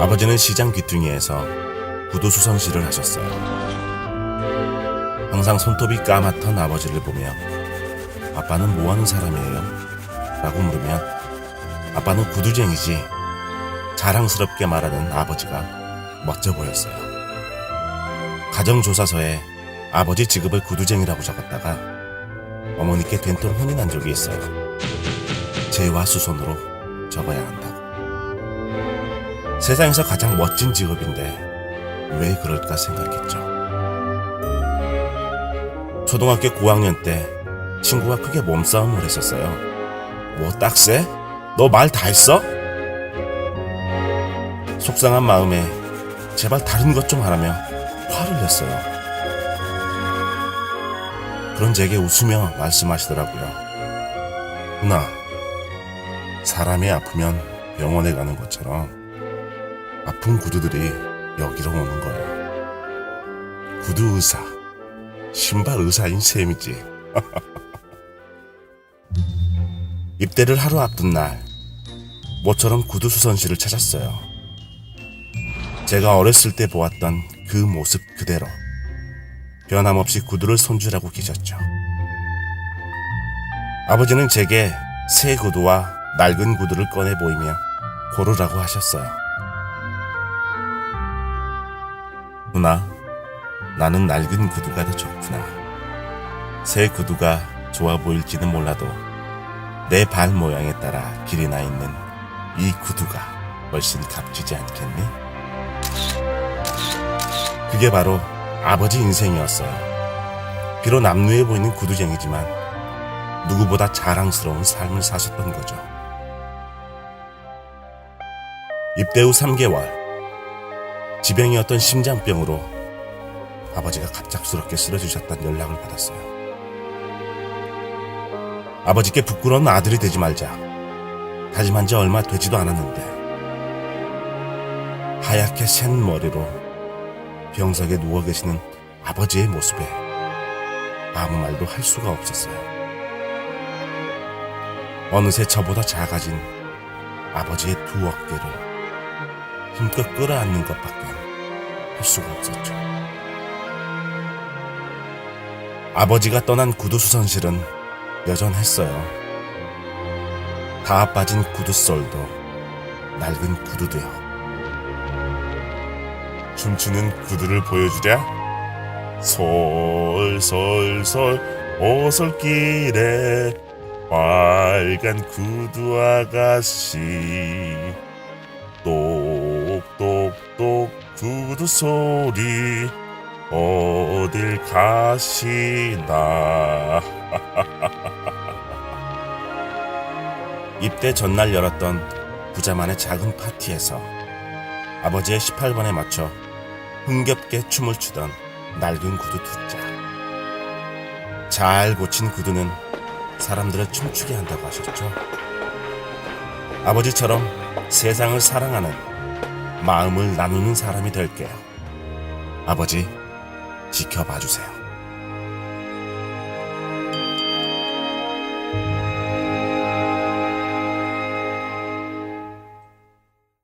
아버지는 시장 귀퉁이에서 구두수선실을 하셨어요. 항상 손톱이 까맣던 아버지를 보며 아빠는 뭐 하는 사람이에요? 라고 물으면 아빠는 구두쟁이지 자랑스럽게 말하는 아버지가 멋져 보였어요. 가정조사서에 아버지 직업을 구두쟁이라고 적었다가 어머니께 된통 혼이 난 적이 있어요. 재와 수선으로 적어야 한다고. 세상에서 가장 멋진 직업인데 왜 그럴까 생각했죠. 초등학교 고학년 때 친구와 크게 몸싸움을 했었어요. 뭐 딱세? 너말 다 했어? 속상한 마음에 제발 다른 것 좀 하라며 화를 냈어요. 그런 제게 웃으며 말씀하시더라고요. 누나, 사람이 아프면 병원에 가는 것처럼 아픈 구두들이 여기로 오는 거야. 구두 의사, 신발 의사인 셈이지. 입대를 하루 앞둔 날, 모처럼 구두 수선실을 찾았어요. 제가 어렸을 때 보았던 그 모습 그대로 변함없이 구두를 손질하고 계셨죠. 아버지는 제게 새 구두와 낡은 구두를 꺼내 보이며 고르라고 하셨어요. 누나, 나는 낡은 구두가 더 좋구나. 새 구두가 좋아 보일지는 몰라도 내 발 모양에 따라 길이 나 있는 이 구두가 훨씬 값지지 않겠니? 그게 바로 아버지 인생이었어요. 비록 남루해 보이는 구두쟁이지만 누구보다 자랑스러운 삶을 사셨던 거죠. 입대 후 3개월, 지병이었던 심장병으로 아버지가 갑작스럽게 쓰러지셨다는 연락을 받았어요. 아버지께 부끄러운 아들이 되지 말자 다짐한 지 얼마 되지도 않았는데 하얗게 센 머리로 병석에 누워 계시는 아버지의 모습에 아무 말도 할 수가 없었어요. 어느새 저보다 작아진 아버지의 두 어깨를 힘껏 끌어안는 것밖에 할 수가 없었죠. 아버지가 떠난 구두수 선실은 여전했어요. 다 빠진 구두솔도 낡은 구두도요. 춤추는 구두를 보여주랴? 솔솔솔솔 오솔길에 빨간 구두 아가씨 구두 소리 어딜 가시나 입대 전날 열었던 부자만의 작은 파티에서 아버지의 18번에 맞춰 흥겹게 춤을 추던 낡은 구두 두 짝. 잘 고친 구두는 사람들을 춤추게 한다고 하셨죠. 아버지처럼 세상을 사랑하는 마음을 나누는 사람이 될게요. 아버지, 지켜봐 주세요.